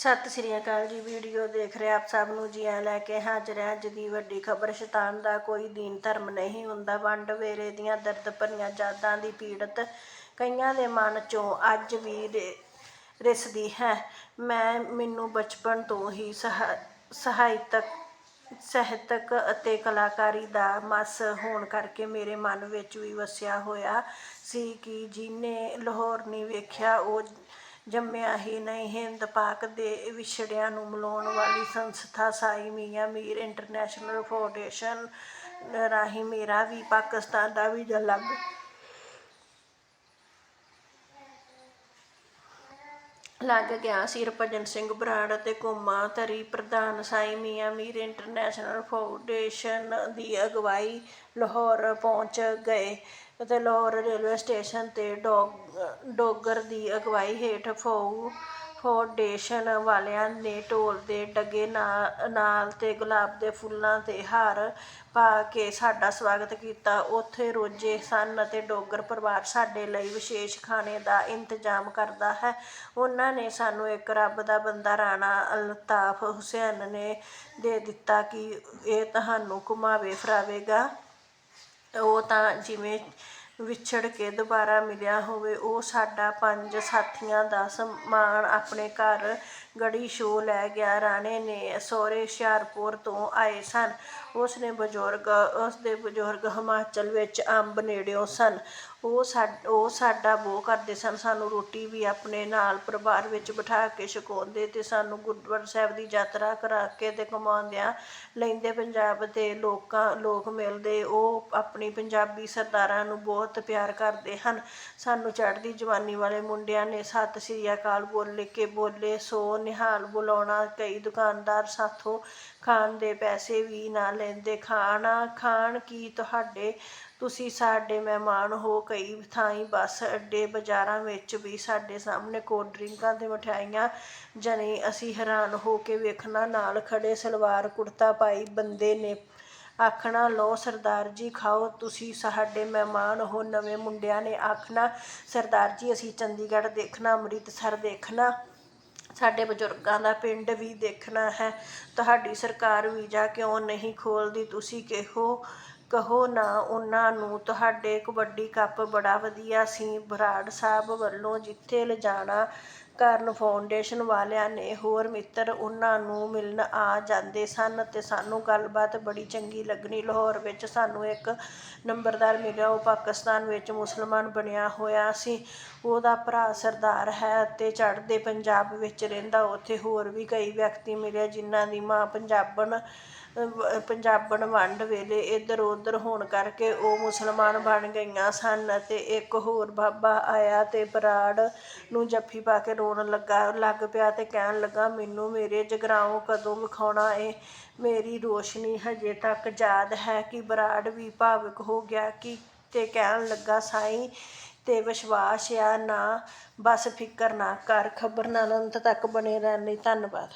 ਸਤਿ ਸ੍ਰੀ ਅਕਾਲ ਜੀ, ਵੀਡੀਓ ਦੇਖ ਰਹੇ ਆਪ ਸਭ ਨੂੰ ਜੀ ਆਇਆਂ ਲੈ ਕੇ ਹਾਜ਼ਰ ਹੈ ਅੱਜ ਦੀ ਵੱਡੀ ਖਬਰ। ਸ਼ੈਤਾਨ ਦਾ ਕੋਈ ਦੀਨ ਧਰਮ ਨਹੀਂ ਹੁੰਦਾ। ਵੰਡ ਵੇਰੇ ਦੀਆਂ ਦਰਦ ਭਰੀਆਂ ਯਾਦਾਂ ਦੀ ਪੀੜਤ ਕਈਆਂ ਦੇ ਮਨ ਚੋਂ ਅੱਜ ਵੀ ਰੇ- ਰਿਸਦੀ ਹੈ। ਮੈਂ, ਮੈਨੂੰ ਬਚਪਨ ਤੋਂ ਹੀ ਸਹਾ- ਸਾਹਿਤਕ ਸਾਹਿਤਕ ਅਤੇ ਕਲਾਕਾਰੀ ਦਾ ਮਸ ਹੋਣ ਕਰਕੇ ਮੇਰੇ ਮਨ ਵਿੱਚ ਵੀ ਵਸਿਆ ਹੋਇਆ ਸੀ ਕਿ ਜਿਹਨੇ ਲਾਹੌਰ ਨਹੀਂ ਵੇਖਿਆ, ਉਹ ਜੰਮਿਆ ਹੀ ਨਹੀਂ। ਹਿੰਦ ਪਾਕ ਦੇ ਵਿਛੜਿਆਂ ਨੂੰ ਮਿਲਾਉਣ ਵਾਲੀ ਸੰਸਥਾ ਸਾਈ ਮੀਆਂ ਮੀਰ ਇੰਟਰਨੈਸ਼ਨਲ ਫਾਊਂਡੇਸ਼ਨ ਰਾਹੀਂ ਮੇਰਾ ਵੀ ਪਾਕਿਸਤਾਨ ਦਾ ਵੀਜ਼ਾ ਲੱਗ ਲੱਗ ਗਿਆ ਸੀ ਹਰਭਜਨ ਸਿੰਘ ਬਰਾੜ ਅਤੇ ਕੋਮਾ ਧਰੀ ਪ੍ਰਧਾਨ ਸਾਈ ਮੀਆਂ ਮੀਰ ਇੰਟਰਨੈਸ਼ਨਲ ਫਾਊਂਡੇਸ਼ਨ ਦੀ ਅਗਵਾਈ ਲਾਹੌਰ ਪਹੁੰਚ ਗਏ ਅਤੇ ਲਾਹੌਰ ਰੇਲਵੇ ਸਟੇਸ਼ਨ ਤੇ ਡੋਗ ਡੋਗਰ ਦੀ ਅਗਵਾਈ ਹੇਠ ਫਾਊ ਫਾਊਂਡੇਸ਼ਨ ਵਾਲਿਆਂ ਨੇ ਢੋਲ ਦੇ ਡਗੇ ਨਾਲ ਨਾਲ ਤੇ ਗੁਲਾਬ ਦੇ ਫੁੱਲਾਂ 'ਤੇ ਹਾਰ ਪਾ ਕੇ ਸਾਡਾ ਸਵਾਗਤ ਕੀਤਾ। ਉੱਥੇ ਰੋਜੇ ਸਨ ਅਤੇ ਡੋਗਰ ਪਰਿਵਾਰ ਸਾਡੇ ਲਈ ਵਿਸ਼ੇਸ਼ ਖਾਣੇ ਦਾ ਇੰਤਜ਼ਾਮ ਕਰਦਾ ਹੈ। ਉਹਨਾਂ ਨੇ ਸਾਨੂੰ ਇੱਕ ਰੱਬ ਦਾ ਬੰਦਾ ਰਾਣਾ ਅਲਤਾਫ ਹੁਸੈਨ ਨੇ ਦੇ ਦਿੱਤਾ ਕਿ ਇਹ ਤੁਹਾਨੂੰ ਘੁਮਾਵੇ ਫਿਰਾਵੇਗਾ ਉਹ ਤਾਂ ਜਿਵੇਂ ਵਿਛੜ ਕੇ ਦੁਬਾਰਾ ਮਿਲਿਆ ਹੋਵੇ, ਉਹ ਸਾਡਾ ਪੰਜ ਸਾਥੀਆਂ ਦਾ ਸਮਾਨ ਆਪਣੇ ਘਰ ਗੜੀ ਸ਼ੋ ਲੈ ਗਿਆ। ਰਾਣੇ ਨੇ ਸਹੁਰੇ ਹੁਸ਼ਿਆਰਪੁਰ ਤੋਂ ਆਏ ਸਨ। ਉਸ ਨੇ ਬਜ਼ੁਰਗ ਉਸ ਦੇ ਬਜ਼ੁਰਗ ਹਿਮਾਚਲ ਵਿੱਚ ਅੰਬ ਨੇੜਿਓਂ ਸਨ। ਉਹ ਸਾ ਉਹ ਸਾਡਾ ਬਹੁਤ ਕਰਦੇ ਸਨ। ਸਾਨੂੰ ਰੋਟੀ ਵੀ ਆਪਣੇ ਨਾਲ ਪਰਿਵਾਰ ਵਿੱਚ ਬਿਠਾ ਕੇ ਛਕਾਉਂਦੇ ਅਤੇ ਸਾਨੂੰ ਗੁਰਦੁਆਰਾ ਸਾਹਿਬ ਦੀ ਯਾਤਰਾ ਕਰਾ ਕੇ ਅਤੇ ਘੁਮਾਉਂਦਿਆਂ ਲੈਂਦੇ ਪੰਜਾਬ ਦੇ ਲੋਕਾਂ, ਲੋਕ ਮਿਲਦੇ। ਉਹ ਆਪਣੀ ਪੰਜਾਬੀ ਸਰਦਾਰਾਂ ਨੂੰ ਬਹੁਤ ਪਿਆਰ ਕਰਦੇ ਹਨ। ਸਾਨੂੰ ਚੜ੍ਹਦੀ ਜਵਾਨੀ ਵਾਲੇ ਮੁੰਡਿਆਂ ਨੇ ਸਤਿ ਸ੍ਰੀ ਅਕਾਲ ਬੋਲੇ ਕੇ ਬੋਲੇ, ਸੋ ਨਿਹਾਲ ਬੁਲਾਉਣਾ, ਕਈ ਦੁਕਾਨਦਾਰ ਸਾਥੋਂ ਖਾਣ ਦੇ ਪੈਸੇ ਵੀ ਨਾ ਲੈਂਦੇ। ਖਾਣਾ, ਖਾਣ ਕੀ ਤੁਹਾਡੇ? ਤੁਸੀਂ ਸਾਡੇ ਮਹਿਮਾਨ ਹੋ ਕਈ ਥਾਈਂ ਬੱਸ ਅੱਡੇ ਬਾਜ਼ਾਰਾਂ ਵਿੱਚ ਵੀ ਸਾਡੇ ਸਾਹਮਣੇ ਕੋਲਡ ਡਰਿੰਕਾਂ ਤੇ ਮਠਿਆਈਆਂ, ਜਣੇ ਅਸੀਂ ਹੈਰਾਨ ਹੋ ਕੇ ਵੇਖਣਾ, ਨਾਲ ਖੜੇ ਸਲਵਾਰ ਕੁੜਤਾ ਪਾਈ ਬੰਦੇ ਨੇ ਆਖਣਾ, ਲਓ ਸਰਦਾਰ ਜੀ, ਖਾਓ, ਤੁਸੀਂ ਸਾਡੇ ਮਹਿਮਾਨ ਹੋ। ਨਵੇਂ ਮੁੰਡਿਆਂ ਨੇ ਆਖਣਾ, ਸਰਦਾਰ ਜੀ, ਅਸੀਂ ਚੰਡੀਗੜ੍ਹ ਦੇਖਣਾ, ਅੰਮ੍ਰਿਤਸਰ ਦੇਖਣਾ। ਸਾਡੇ ਬਜ਼ੁਰਗਾਂ ਦਾ ਪਿੰਡ ਵੀ ਦੇਖਣਾ ਹੈ। ਤੁਹਾਡੀ ਸਰਕਾਰ ਵੀਜ਼ਾ ਕਿਉਂ ਨਹੀਂ ਖੋਲ੍ਹਦੀ? ਤੁਸੀਂ ਕਿਹੋ ਕਹੋ ਨਾ ਉਹਨਾਂ ਨੂੰ, ਤੁਹਾਡੇ ਕਬੱਡੀ ਕੱਪ ਬੜਾ ਵਧੀਆ ਸੀ। ਬਰਾੜ ਸਾਹਿਬ ਵੱਲੋਂ ਜਿੱਥੇ ਲਿਜਾਣਾ ਕਰਨ ਫਾਊਂਡੇਸ਼ਨ ਵਾਲਿਆਂ ਨੇ ਹੋਰ ਮਿੱਤਰ ਉਹਨਾਂ ਨੂੰ ਮਿਲਣ ਆ ਜਾਂਦੇ ਸਨ ਅਤੇ ਸਾਨੂੰ ਗੱਲਬਾਤ ਬੜੀ ਚੰਗੀ ਲੱਗਣੀ। ਲਾਹੌਰ ਵਿੱਚ ਸਾਨੂੰ ਇੱਕ ਨੰਬਰਦਾਰ ਮਿਲਿਆ, ਉਹ ਪਾਕਿਸਤਾਨ ਵਿੱਚ ਮੁਸਲਮਾਨ ਬਣਿਆ ਹੋਇਆ ਸੀ। ਉਹਦਾ ਭਰਾ ਸਰਦਾਰ ਹੈ ਅਤੇ ਚੜ੍ਹਦੇ ਪੰਜਾਬ ਵਿੱਚ ਰਹਿੰਦਾ। ਉੱਥੇ ਹੋਰ ਵੀ ਕਈ ਵਿਅਕਤੀ ਮਿਲੇ ਜਿਨ੍ਹਾਂ ਦੀ ਮਾਂ ਪੰਜਾਬਣ ਪੰਜਾਬਣ ਵੰਡ ਵੇਲੇ ਇੱਧਰ ਉੱਧਰ ਹੋਣ ਕਰਕੇ ਉਹ ਮੁਸਲਮਾਨ ਬਣ ਗਈਆਂ ਸਨ ਅਤੇ ਇੱਕ ਹੋਰ ਬਾਬਾ ਆਇਆ ਅਤੇ ਬਰਾੜ ਨੂੰ ਜੱਫੀ ਪਾ ਕੇ ਰੋਣ ਲੱਗਾ, ਲੱਗ ਪਿਆ ਅਤੇ ਕਹਿਣ ਲੱਗਾ, ਮੈਨੂੰ ਮੇਰੇ ਜਗਰਾਓਂ ਕਦੋਂ ਵਿਖਾਉਣਾ ਏ? ਮੇਰੀ ਰੋਸ਼ਨੀ ਹਜੇ ਤੱਕ ਯਾਦ ਹੈ ਕਿ ਬਰਾੜ ਵੀ ਭਾਵੁਕ ਹੋ ਗਿਆ ਕਿ ਤੇ ਕਹਿਣ ਲੱਗਾ, ਸਾਈਂ ਤੇ ਵਿਸ਼ਵਾਸ ਆ ਨਾ, ਬਸ ਫਿਕਰ ਨਾ ਕਰ, ਖਬਰ ਨਾਲ ਅੰਤ ਤੱਕ ਬਣੇ ਰਹਿਣ ਲਈ ਧੰਨਵਾਦ।